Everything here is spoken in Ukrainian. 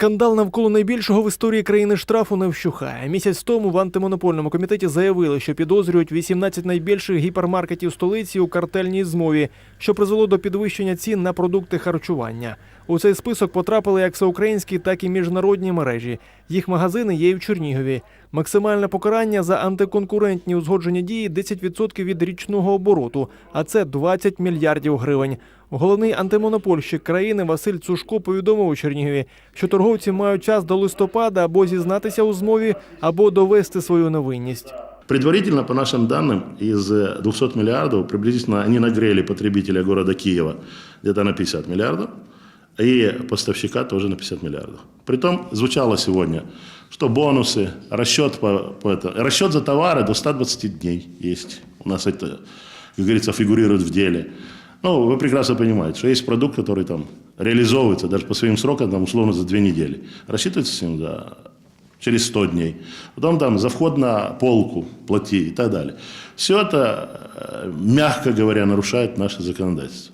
Скандал навколо найбільшого в історії країни штрафу не вщухає. Місяць тому в антимонопольному комітеті заявили, що підозрюють 18 найбільших гіпермаркетів столиці у картельній змові, що призвело до підвищення цін на продукти харчування. У цей список потрапили як всеукраїнські, так і міжнародні мережі. Їх магазини є і в Чернігові. Максимальне покарання за антиконкурентні узгоджені дії 10% від річного обороту, а це 20 мільярдів гривень. Головний антимонопольщик країни Василь Цушко повідомив у Чернігові, що торговці мають час до листопада або зізнатися у змові, або довести свою невинність. Предварительно, по нашим данным, из э, 200 миллиардов приблизительно они нагрели потребителя города Киева где-то на 50 миллиардов, и поставщика тоже на 50 миллиардов. Притом звучало сегодня, что бонусы, расчет, по, по это, расчет за товары до 120 дней есть. У нас это, как говорится, фигурирует в деле. Ну, вы прекрасно понимаете, что есть продукт, который там реализовывается даже по своим срокам, там, условно, за две недели. Рассчитывается с ним за через 100 дней. Потом там за вход на полку плати и так далее. Все это, э, мягко говоря, нарушает наше законодательство.